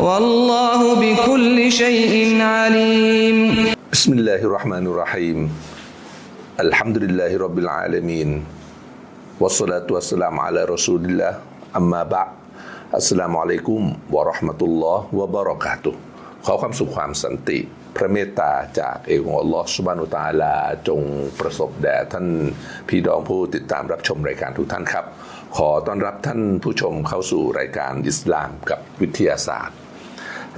والله بكل شيء عليم بسم الله الرحمن الرحيم الحمد لله رب العالمين والصلاة والسلام على رسول الله أما بعد السلام عليكم ورحمة الله وبركاته ขอความสุขความสันติ พระเมตตาจากเอกของอัลลอฮ์สุบานุตะอาลา จงประสบแด่ท่านพี่น้องผู้ติดตามรับชมรายการทุกท่านครับ ขอต้อนรับท่านผู้ชมเข้าสู่รายการอิสลามกับวิทยาศาสตร์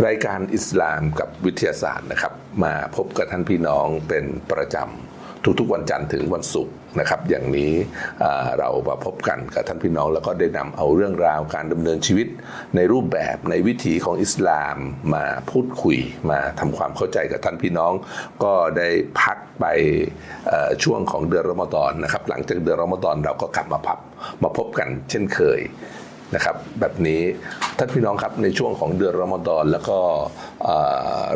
รายการอิสลามกับวิทยาศาสตร์นะครับ มาพบกับท่านพี่น้องเป็นประจำทุกๆวันจันทร์ถึงวันศุกร์นะครับ อย่างนี้เรามาพบกันกับท่านพี่น้องแล้วก็ได้นำเอาเรื่องราวการดำเนินชีวิต ในรูปแบบในวิถีของอิสลามมาพูดคุยมาทำความเข้าใจกับท่านพี่น้อง ก็ได้พักไปช่วงของเดือนรอมฎอนนะครับ หลังจากเดือนรอมฎอนเราก็กลับมาพับมาพบกันเช่นเคย นะครับแบบนี้ท่านพี่น้องครับในช่วงของเดือนรอมฎอนแล้วก็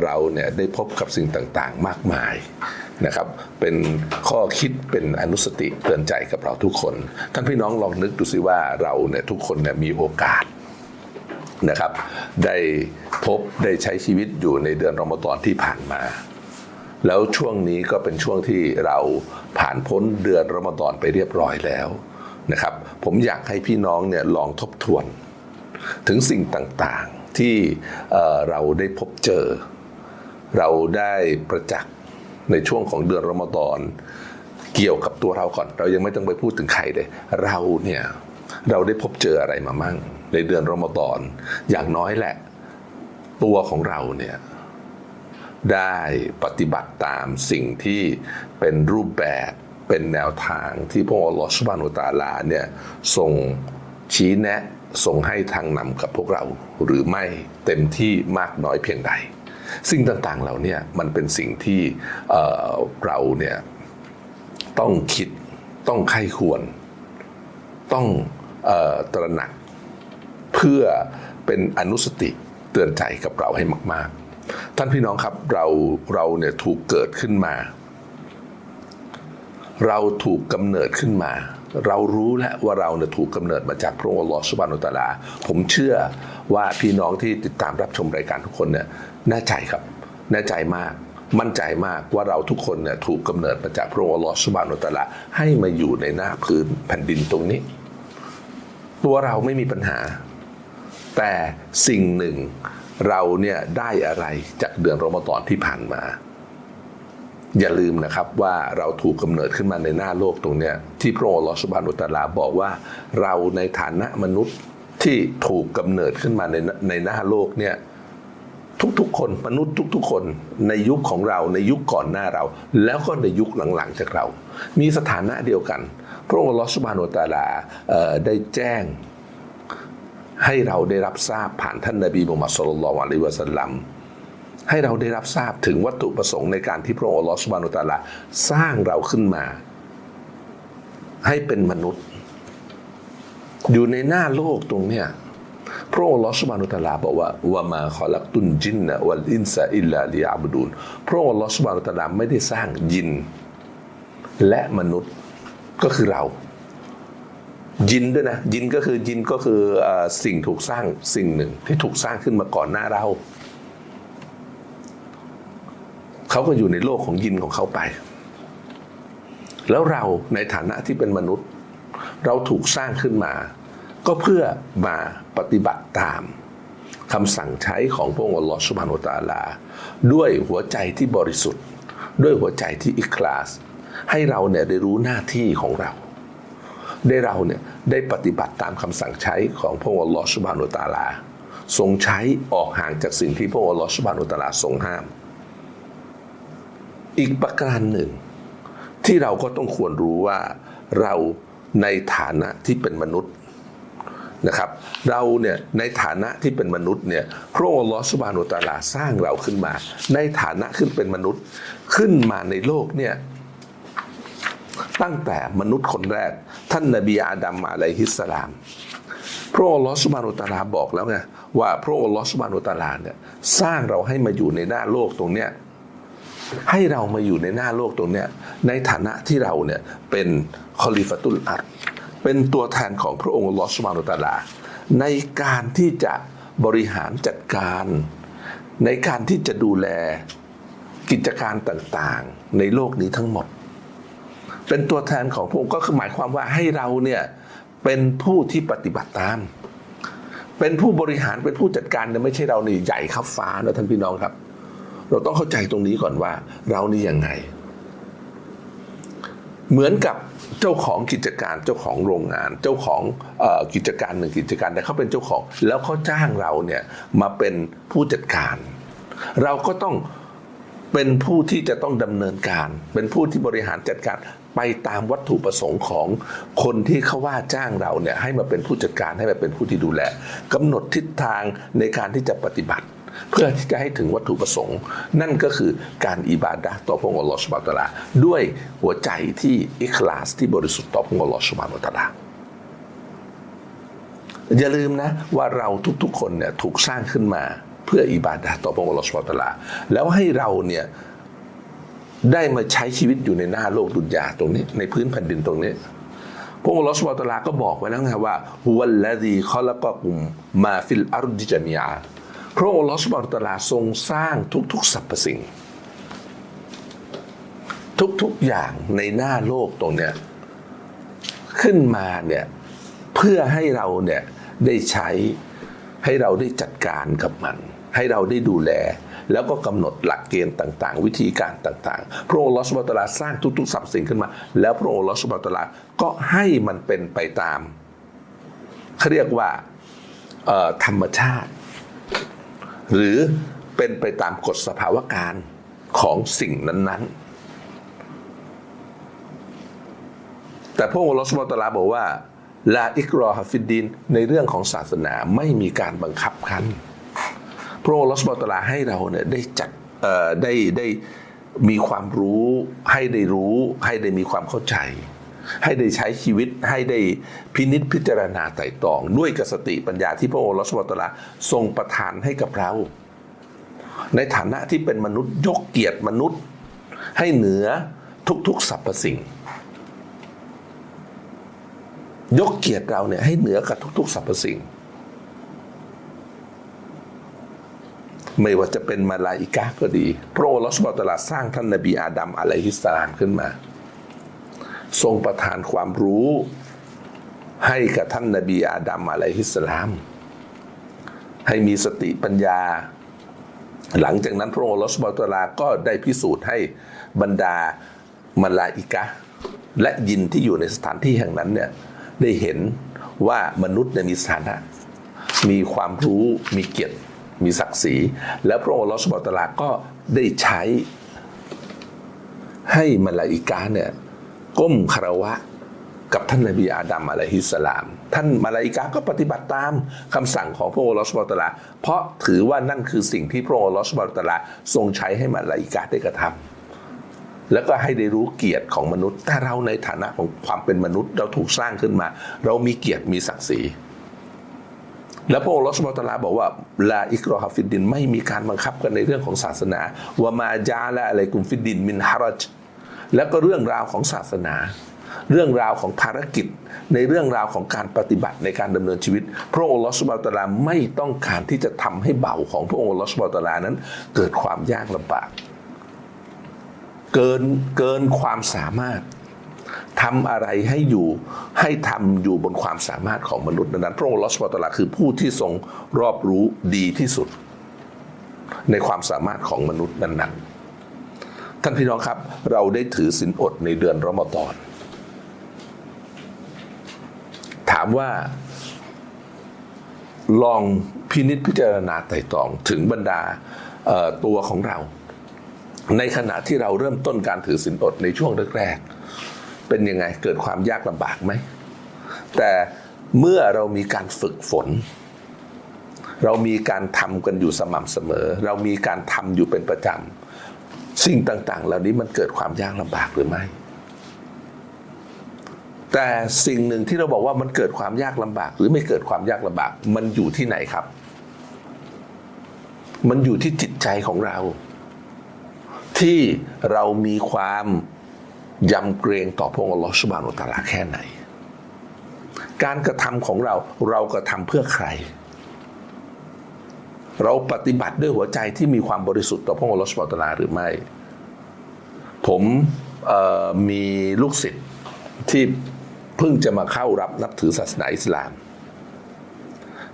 เราเนี่ยได้พบกับสิ่งต่างๆ มากมายนะครับเป็นข้อคิดเป็นอนุสติเตือนใจกับเราทุกคน ท่านพี่น้องลองนึกดูสิว่าเราเนี่ยทุกคนเนี่ยมีโอกาสนะครับ ได้พบได้ใช้ชีวิตอยู่ในเดือนรอมฎอนที่ผ่านมา แล้วช่วงนี้ก็เป็นช่วงที่เราผ่านพ้นเดือนรอมฎอนไปเรียบร้อยแล้ว นะครับ ผมอยากให้พี่น้องเนี่ยลองทบทวน ถึงสิ่งต่างๆที่เราได้พบเจอ เราได้ประจักษ์ในช่วงของเดือนรอมฎอนเกี่ยวกับตัวเราก่อน เรายังไม่ต้องไปพูดถึงใครเลย เราเนี่ยเราได้พบเจออะไรมามั่ง ในเดือนรอมฎอนอย่างน้อยแหละ ตัวของเราเนี่ยได้ปฏิบัติตามสิ่งที่เป็นรูปแบบ เป็นแนวทางที่พระองค์อัลลอฮฺสุบานุตาลาเนี่ยทรงชี้แนะทรงให้ทางนำกับพวกเราหรือไม่เต็มที่มากน้อยเพียงใด สิ่งต่างๆเหล่าเนี้มันเป็นสิ่งที่เเราเนี่ยต้องคิดต้องไข้ควร ต้องอตระหนัก เพื่อเป็นอนุสติเตือนใจกับเราให้มาก ๆ ท่านพี่น้องครับเราเราเนี่ยถูกเกิดขึ้นมา เราถูกกำเนิดขึ้นมา เรารู้แล้วว่าเราเนี่ยถูกกำเนิดมาจากพระองค์อัลลอฮฺสุบานุตาลา ผมเชื่อว่าพี่น้องที่ติดตามรับชมรายการทุกคนเนี่ยแน่ใจครับแน่ใจมาก มั่นใจมากว่าเราทุกคนเนี่ยถูกกำเนิดมาจากพระองค์อัลลอฮฺสุบานุตาลา ให้มาอยู่ในหน้าพื้นแผ่นดินตรงนี้ ตัวเราไม่มีปัญหา แต่สิ่งหนึ่งเราเนี่ยได้อะไรจากเดือนรอมฎอนที่ผ่านมา อย่าลืมนะครับว่าเราถูกกำเนิดขึ้นมาในหน้าโลกตรงเนี้ยที่พระองค์อัลอสบานุตลาบอกว่าเราในฐานะมนุษย์ที่ถูกกำเนิดขึ้นมาในในหน้าโลกเนี่ยทุกๆคนมนุษย์ทุก ๆ คนในยุคของเราในยุคก่อนหน้าเรา แล้วก็ในยุคหลังๆจากเรา มีสถานะเดียวกัน พระองค์อัลอสบานุตลาได้แจ้งให้เราได้รับทราบผ่านท่านนบีมุฮัมมัดสุลลัลอะลิวะสัลลัม ให้เราได้รับทราบถึงวัตถุประสงค์ในการที่พระองค์อัลลอฮฺสุบานุตาลาสร้างเราขึ้นมา ให้เป็นมนุษย์ อยู่ในหน้าโลกตรงเนี้ยพระองค์อัลลอฮฺสุบานุตาลาบอกว่าวะมาขอลักตุนจินนะวัลอินซาอิลลาลิยาบุดูนพระองค์อัลลอฮฺสุบานุตาลาไม่ได้สร้างยิน และมนุษย์ก็คือเรา ยินด้วยนะ ยินก็คือยินก็คืออสิ่งถูกสร้างสิ่งหนึ่งที่ถูกสร้างขึ้นมาก่อนหน้าเรา เขาก็อยู่ในโลกของยินของเขาไป แล้วเราในฐานะที่เป็นมนุษย์ เราถูกสร้างขึ้นมา ก็เพื่อมาปฏิบัติตามคำสั่งใช้ของพระองค์อัลลอฮฺสุบฮานุตาลา ด้วยหัวใจที่บริสุทธิ์ ด้วยหัวใจที่อิคลาส ให้เราเนี่ยได้รู้หน้าที่ของเรา ได้เราเนี่ยได้ปฏิบัติตามคำสั่งใช้ของพระองค์อัลลอฮฺสุบฮานุตาลา ทรงใช้ออกห่างจากสิ่งที่พระองค์อัลลอฮฺสุบฮานุตาลาทรงห้าม อีกประการหนึ่ง ที่เราก็ต้องควรรู้ว่าเราในฐานะที่เป็นมนุษย์นะครับ เราเนี่ยในฐานะที่เป็นมนุษย์เนี่ยพระองค์ลอสุบานุตาลาสร้างเราขึ้นมา ในฐานะขึ้นเป็นมนุษย์ขึ้นมาในโลกเนี่ยตั้งแต่มนุษย์คนแรก ท่านนบีอาดัมอะลัยฮิสสลาม พระองค์ลอสุบานุตาลาบอกแล้วไงว่าพระองค์ลอสุบานุตาลาเนี่ยสร้างเราให้มาอยู่ในหน้าโลกตรงเนี้ย ให้เรามาอยู่ในหน้าโลกตรงเนี้ยในฐานะที่เราเนี่ยเป็นคอลิฟตุลอัรเป็นตัวแทนของพระองค์ลอสุบฮานุตาลา ในการที่จะบริหารจัดการ ในการที่จะดูแลกิจการต่างๆ ในโลกนี้ทั้งหมด เป็นตัวแทนของพระองค์ก็คือหมายความว่าให้เราเนี่ยเป็นผู้ที่ปฏิบัติตาม เป็นผู้บริหารเป็นผู้จัดการเนี่ยไม่ใช่เรานี่ใหญ่ครับฟ้านะท่านพี่น้องครับ เราต้องเข้าใจตรงนี้ก่อนว่า เรานี่ยังไง เหมือนกับเจ้าของกิจการเจ้าของโรงงาน เจ้าของอกิจการหนึ่งกิจการแต่เขาเป็นเจ้าของ แล้วเขาจ้างเราเนี่ยมาเป็นผู้จัดการ เราก็ต้องเป็นผู้ที่จะต้องดำเนินการ เป็นผู้ที่บริหารจัดการไปตามวัตถุประสงค์ของคนที่เขาว่าจ้างเราเนี่ยให้มาเป็นผู้จัดการให้มาเป็นผู้ที่ดูแลกำหนดทิศทางในการที่จะปฏิบัติ เพื่อที่จะให้ถึงวัตถุประสงค์ นั่นก็คือการอิบาดะต่อพระองค์อัลลอฮฺสุบานตะลาด้วยหัวใจที่อิคลาสที่บริสุทธิ์ต่อพระองค์อัลลอฮฺสุบานตะลาอย่าลืมนะว่าเราทุกๆคนเนี่ยถูกสร้างขึ้นมาเพื่ออิบาดะต่อพระองค์อัลลอฮฺสุบานตะลาแล้วให้เราเนี่ยได้มาใช้ชีวิตอยู่ในหน้าโลกดุนยาตรงนี้ในพื้นแผ่นดินตรงนี้พระองค์ลอสุบฮาตลาก็บอกไว้แล้วไงว่าฮุวัลลดีคอละกกุมมาฟิลอาร์ดิจามีอา พระองค์อัลอสบฮานะฮูวะตลาทรงสร้างทุกๆสรรพสิ่ง ทุกๆอย่างในหน้าโลกตรงเนี้ยขึ้นมาเนี่ยเพื่อให้เราเนี่ยได้ใช้ให้เราได้จัดการกับมัน ให้เราได้ดูแล แล้วก็กำหนดหลักเกณฑ์ต่างๆ วิธีการต่างๆ พระองค์อัลอสบฮานะฮูวะตลาสร้างทุกๆสรรพสิ่งขึ้นมา แล้วพระองค์อัลอสบฮานะฮูวะตลาก็ให้มันเป็นไปตามเขาเรียกว่าธรรมชาติ หรือเป็นไปตามกฎสภาวะการของสิ่งนั้น ๆ แต่พระองค์อัลลอฮฺสุบตะอาลาบอกว่าลาอิกรอฮฟิดดินในเรื่องของศาสนาไม่มีการบังคับคันพระองค์อัลอสบฮานะฮูวะตลาให้เราเนี่ยได้จัดเอ่อได้ได้มีความรู้ให้ได้รู้ให้ได้มีความเข้าใจ ให้ได้ใช้ชีวิตให้ได้พินิษพิจารณาไต่ตอง ด้วยกสติปัญญาที่พระองค์อัลลอฮฺสุบฮานะฮูวะตะอาลาทรงประทานให้กับเรา ในฐานะที่เป็นมนุษย์ยกเกียรติมนุษย์ ให้เหนือทุกๆสรรพสิ่ง ยกเกียรติเราเนี่ยให้เหนือกับทุกๆสรรพสิ่ง ไม่ว่าจะเป็นมาลาอิกะก็ดี พระองค์อัลลอฮฺสุบฮานะฮูวะตะอาลาสร้างท่านนบีอาดัมอะลัยฮิสสลามขึ้นมา ทรงประทานความรู้ให้กับท่านนบีอาดัมอะลัยฮิสลาม ให้มีสติปัญญา หลังจากนั้นพระองค์อัลอสบฮานะฮูวะตลาก็ได้พิสูจน์ให้บรรดามาลาอิกะ และยินที่อยู่ในสถานที่แห่งนั้นเนี่ยได้เห็นว่ามนุษย์เนี่ยมีสถานะ มีความรู้มีเกียรติมีศักดิ์ศรี แล้วพระองค์อัลอสบฮานะฮูวะตลาก็ได้ใช้ให้มาลาอิกะเนี่ย ก้มคารวะกับท่านนบีอาดัมอะลัยฮิสลาม ท่านมาลาอิกะห์ก็ปฏิบัติตามคำสั่งของพระองค์อัลอสบฮานะฮูวะตลา เพราะถือว่านั่นคือสิ่งที่พระองค์อัลอสบฮานะฮูวะตลาทรงใช้ให้มาลาอิกะห์ได้กระทำแล้วก็ให้ได้รู้เกียรติของมนุษย์ แต่เราในฐานะของความเป็นมนุษย์เราถูกสร้างขึ้นมา เรามีเกียรติมีศักดิ์ศรี แล้วพระองค์ลอสบอตลาบอกว่าลาอิกรอฮฟิดดินไม่มีการบังคับกันในเรื่องของศาสนาวามาจาและอะไรกุมฟิดดินมินฮารัจ แล้วก็เรื่องราวของศาสนา เรื่องราวของภารกิจ ในเรื่องราวของการปฏิบัติในการดำเนินชีวิต พระองค์ลอสบอตลาไม่ต้องการที่จะทำให้เบาของพระองค์ลอสบอตลานั้น เกิดความยากลำบาก เกินเกินความสามารถทำอะไรให้อยู่ให้ทำอยู่บนความสามารถของมนุษย์นั้นพระองค์ลอสบอตลาคือผู้ที่ทรงรอบรู้ดีที่สุด ในความสามารถของมนุษย์นั้นๆ ท่านพี่น้องครับ เราได้ถือศีลอดในเดือนรอมฎอน ถามว่า ลองพินิษพิจารณาไต่ตองถึงบรรดาตัวของเรา ในขณะที่เราเริ่มต้นการถือศีลอดในช่วงแรกๆเป็นยังไงเกิดความยากลำบากไหม แต่เมื่อเรามีการฝึกฝน เรามีการทำกันอยู่สม่ำเสมอ เรามีการทำอยู่เป็นประจำ สิ่งต่าง ๆ เหล่านี้มันเกิดความยากลำบากหรือไม่ แต่สิ่งหนึ่งที่เราบอกว่ามันเกิดความยากลำบาก หรือไม่เกิดความยากลำบาก มันอยู่ที่ไหนครับ มันอยู่ที่จิตใจของเรา ที่เรามีความยำเกรงต่อพระองค์อัลลอฮฺสุบานุตาลาแค่ไหน การกระทำของเราเรากระทำเพื่อใคร เราปฏิบัติด้วยหัวใจที่มีความบริสุทธิ์ต่อพระองค์ลอสุบานุตะอาลาหรือไม่ ผมมีลูกศิษย์ที่เพิ่งจะมาเข้ารับนับถือศาสนาอิสลาม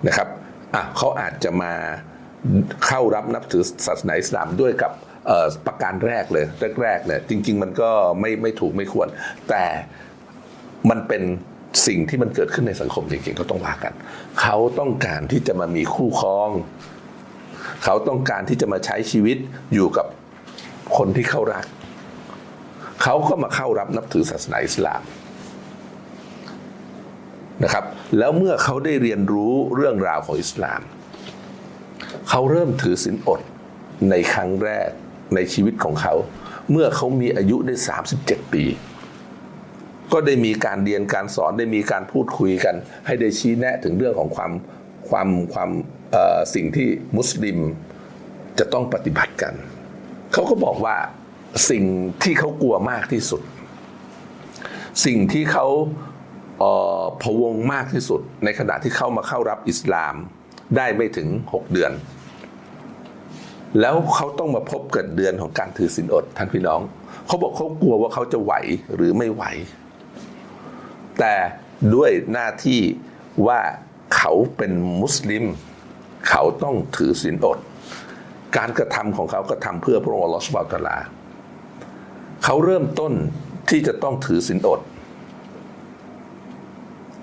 นะครับอะเขาอาจจะมาเข้ารับนับถือศาสนาอิสลามด้วยกับประการแรกเลยแรกๆเนี่ยจริง ๆ มันก็ไม่ไม่ถูกไม่ควร แต่มันเป็นสิ่งที่มันเกิดขึ้นในสังคมจริงๆเขาต้องว่ากัน เขาต้องการที่จะมามีคู่ครอง เขาต้องการที่จะมาใช้ชีวิตอยู่กับคนที่เขารัก เขาก็มาเข้ารับนับถือศาสนาอิสลามนะครับ แล้วเมื่อเขาได้เรียนรู้เรื่องราวของอิสลาม เขาเริ่มถือศีลอดในครั้งแรกในชีวิตของเขา เมื่อเขามีอายุได้ 37 ปี ก็ได้มีการเรียนการสอนได้มีการพูดคุยกัน ให้ได้ชี้แนะถึงเรื่องของความความความ สิ่งที่มุสลิมจะต้องปฏิบัติกัน เขาก็บอกว่าสิ่งที่เขากลัวมากที่สุด สิ่งที่เขาเพวงมากที่สุด ในขณะที่เข้ามาเข้ารับอิสลามได้ไม่ถึง 6 เดือน แล้วเขาต้องมาพบกับเดือนของการถือศีลอดท่านพี่น้อง เขาบอกเขากลัวว่าเขาจะไหวหรือไม่ไหว แต่ด้วยหน้าที่ว่าเขาเป็นมุสลิม เขาต้องถือศีลอด การกระทำของเขาก็ทำเพื่อพระองค์อัลอสบาตลา เขาเริ่มต้นที่จะต้องถือศีลอด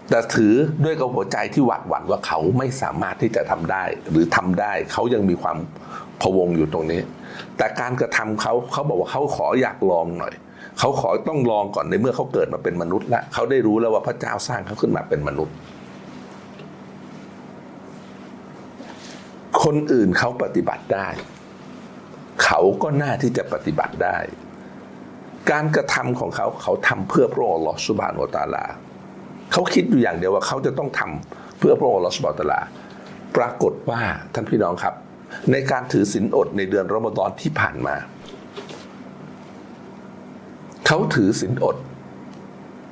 แต่ถือด้วยกับหัวใจที่หวาดหวั่นว่าเขาไม่สามารถที่จะทำได้ หรือทำได้ เขายังมีความพะวงอยู่ตรงนี้ แต่การกระทำเขาเขาบอกว่าเขาขออยากลองหน่อยเขาขอต้องลองก่อนในเมื่อเขาเกิดมาเป็นมนุษย์แล้วเขาได้รู้แล้วว่าพระเจ้าสร้างเขาขึ้นมาเป็นมนุษย์ คนอื่นเขาปฏิบัติได้ เขาก็น่าที่จะปฏิบัติได้ การกระทำของเขาเขาทำเพื่อพระองค์อัลอสุบานุวะตาลา เขาคิดอยู่อย่างเดียวว่าเขาจะต้องทำเพื่อพระองค์อัลอสุบานุวะตาลา ปรากฏว่าท่านพี่น้องครับ ในการถือศีลอดในเดือนรอมฎอนที่ผ่านมา เขาถือศีลอด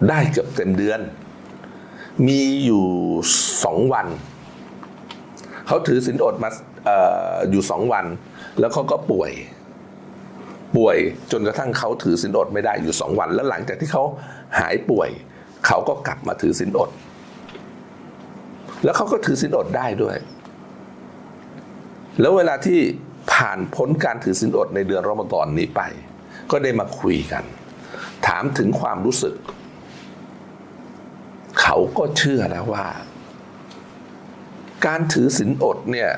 ได้เกือบเต็มเดือน มีอยู่สองวัน เขาถือศีลอดมาอออยู่สองวัน แล้วเขาก็ป่วย ป่วยจนกระทั่งเขาถือศีลอดไม่ได้อยู่สองวัน แล้วหลังจากที่เขาหายป่วย เขาก็กลับมาถือศีลอด แล้วเขาก็ถือศีลอดได้ด้วย แล้วเวลาที่ผ่านพ้นการถือศีลอดในเดือนรอมฎอนนี้ไป ก็ได้มาคุยกัน ถามถึงความรู้สึก เขาก็เชื่อแล้วว่า การถือศีลอดเนี่ย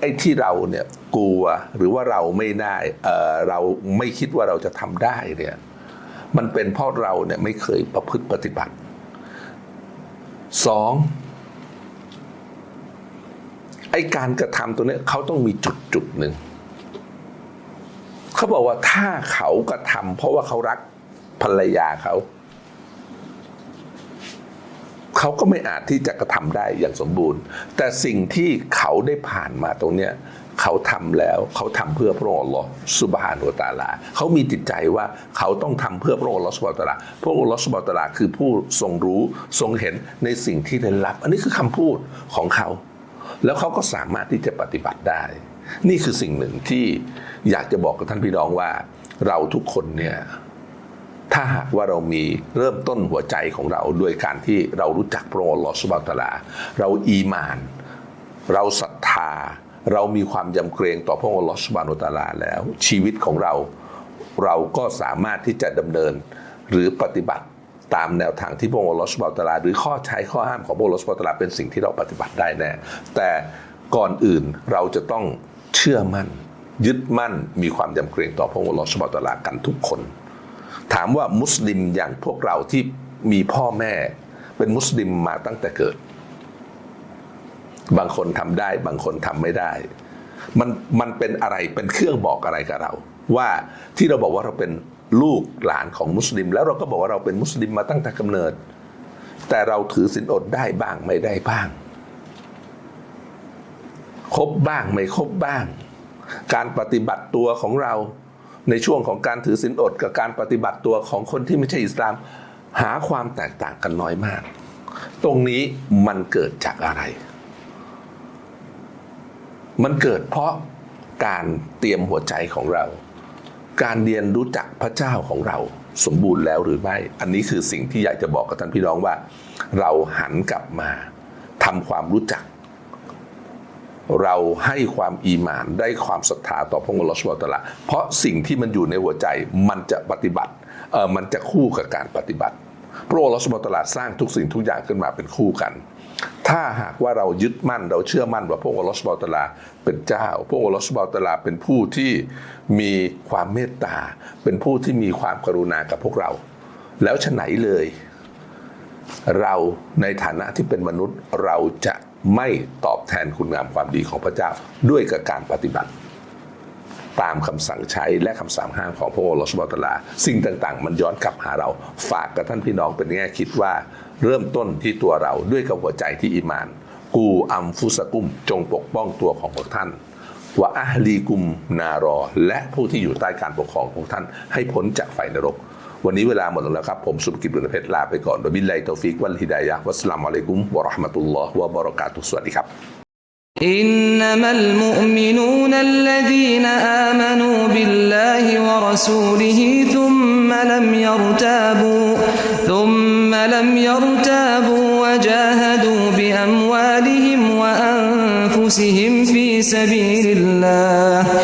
ไอ้ที่เราเนี่ยกลัวหรือว่าเราไม่ได้เออเราไม่คิดว่าเราจะทำได้เนี่ยมันเป็นเพราะเราเนี่ยไม่เคยประพฤติปฏิบัติสองไอ้การกระทำตัวเนี้ยเขาต้องมีจุดจุดหนึ่งเขาบอกว่าถ้าเขากระทำเพราะว่าเขารักภรรยาเขา เขาก็ไม่อาจที่จะกระทำได้อย่างสมบูรณ์ แต่สิ่งที่เขาได้ผ่านมาตรงเนี้ยเขาทำแล้วเขาทำเพื่อพระองค์ลอสุบฮานุตาลาเขามีจิตใจว่าเขาต้องทำเพื่อพระองค์ลอสุบฮานุตาลาพระองค์ลอสุบฮานุตาลาคือผู้ทรงรู้ทรงเห็นในสิ่งที่ได้รับ อันนี้คือคำพูดของเขา แล้วเขาก็สามารถที่จะปฏิบัติได้ นี่คือสิ่งหนึ่งที่อยากจะบอกกับท่านพี่น้องว่า เราทุกคนเนี่ย ถ้าหากว่าเรามีเริ่มต้นหัวใจของเราด้วยการที่เรารู้จักพระองค์ลอสบาตลา เราอีมาน เราศรัทธา เรามีความยำเกรงต่อพระองค์ลอสบฮานตลาแล้ว ชีวิตของเรา เราก็สามารถที่จะดำเนินหรือปฏิบัติตามแนวทางที่พระองค์ลอสบาตลา หรือข้อใช้ข้อห้ามของพระองค์ลอสบาตลาเป็นสิ่งที่เราปฏิบัติได้แน่แต่ก่อนอื่นเราจะต้องเชื่อมั่น ยึดมั่น มีความยำเกรงต่อพระองค์ลอสบาตลากันทุกคน ถามว่ามุสลิมอย่างพวกเราที่มีพ่อแม่ เป็นมุสลิมมาตั้งแต่เกิด บางคนทำได้ บางคนทำไม่ได้ มันมันเป็นอะไรเป็นเครื่องบอกอะไรกับเรา ว่าที่เราบอกว่าเราเป็นลูกหลานของมุสลิม แล้วเราก็บอกว่าเราเป็นมุสลิมมาตั้งแต่กำเนิด แต่เราถือศีลอดได้บ้างไม่ได้บ้างครบบ้างไม่ครบบ้าง การปฏิบัติตัวของเรา ในช่วงของการถือศีลอดกับการปฏิบัติตัวของคนที่ไม่ใช่อิสลาม หาความแตกต่างกันน้อยมาก ตรงนี้มันเกิดจากอะไร มันเกิดเพราะการเตรียมหัวใจของเรา การเรียนรู้จักพระเจ้าของเราสมบูรณ์แล้วหรือไม่ อันนี้คือสิ่งที่อยากจะบอกกับท่านพี่น้องว่า เราหันกลับมาทำความรู้จัก เราให้ความอีหมานได้ความศรัทธาต่อพระองค์อัลอฮฺสุบฮานะฮูวตะอาลาเพราะสิ่งที่มันอยู่ในหัวใจมันจะปฏิบัติเออมันจะคู่กับการปฏิบัติ พระองค์อัลอฮฺสุบฮานะฮูวตะอาลาสร้างทุกสิ่งทุกอย่างขึ้นมาเป็นคู่กัน ถ้าหากว่าเรายึดมั่นเราเชื่อมั่นว่าพระองค์อัลอฮฺสุบฮานะฮูวตะอาลาเป็นเจ้า พระองค์อัลอฮฺสุบฮานะฮูวตะอาลาเป็นผู้ที่มีความเมตตา เป็นผู้ที่มีความกรุณากับพวกเรา แล้วฉไหนเลย เราในฐานะที่เป็นมนุษย์เราจะ ไม่ตอบแทนคุณงามความดีของพระเจ้าด้วยกับการปฏิบัติ ตามคำสั่งใช้และคำสั่งห้ามของพระองค์อัลอสบฮานะฮูวะตลา สิ่งต่างๆ มันย้อนกลับหาเราฝากกับท่านพี่น้องเป็นแง่คิดว่าเริ่มต้นที่ตัวเราด้วยกับหัวใจที่อีมาน กูอัมฟุสกุมจงปกป้องตัวของพวกท่านวะอัฮลีกุมนารอ และผู้ที่อยู่ใต้การปกครองของท่านให้พ้นจากไฟนรก วันนี้เวลาหมดลงแล้วครับ ผมสุภกิจบุญเพชรลาไปก่อนโดยบิลไลตอฟิกวัลฮิดายะฮ์วัสสลามุอะลัยกุมวะเราะห์มะตุลลอฮ์วะบะเราะกาตุฮ์สวัสดีครับ إنما المؤمنون الذين آمنوا بالله ورسوله ثم لم يرتابوا ثم لم يرتابوا وجاهدوا بأموالهم وأنفسهم في سبيل الله